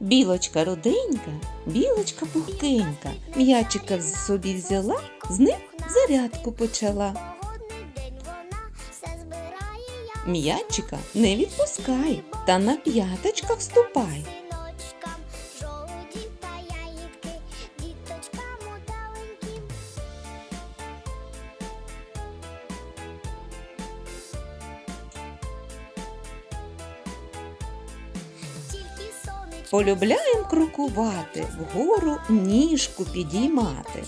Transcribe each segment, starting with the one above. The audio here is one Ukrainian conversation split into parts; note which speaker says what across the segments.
Speaker 1: Білочка руденька, білочка пухкенька, м'ячика собі взяла, з ним зарядку почала. М'ячика не відпускай, та на п'яточках ступай. Полюбляєм крокувати, вгору ніжку підіймати.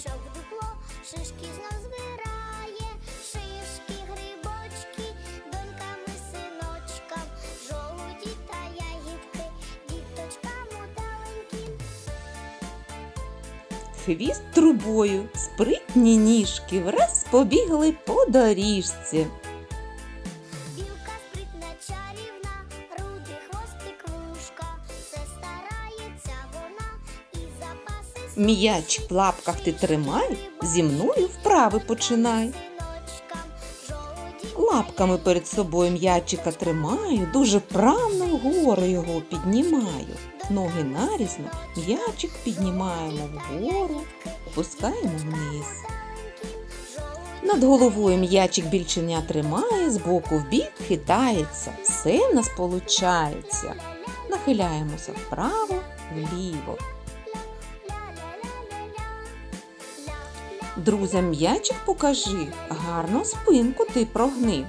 Speaker 1: Хвіст трубою, спритні ніжки враз побігли по доріжці. М'яч в лапках ти тримай, зі мною вправи починай. Лапками перед собою м'ячика тримаю, дуже вправно вгору його піднімаю. Ноги нарізно, м'ячик піднімаємо вгору, опускаємо вниз. Над головою м'ячик більченя тримає, з боку в бік хитається. Все в нас получається. Нахиляємося вправо, вліво. Друзям м'ячик покажи, гарно спинку ти прогни.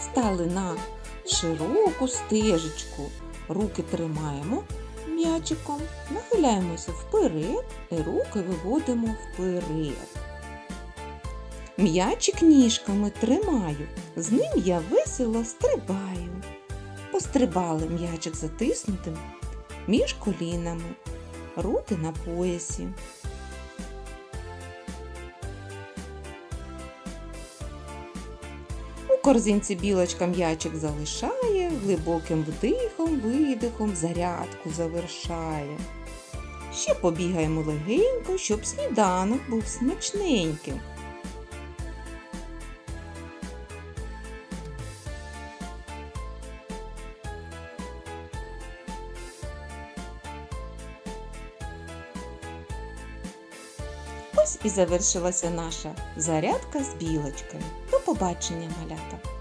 Speaker 1: Стали на широку стежечку. Руки тримаємо м'ячиком, нахиляємося вперед і руки виводимо вперед. М'ячик ніжками тримаю, з ним я весело стрибаю. Пострибали м'ячик затиснутим між колінами, руки на поясі. Корзинці білочка м'ячик залишає, глибоким вдихом, видихом зарядку завершає. Ще побігаємо легенько, щоб сніданок був смачненьким. Ось і завершилася наша зарядка з білочкою. До побачення, малята!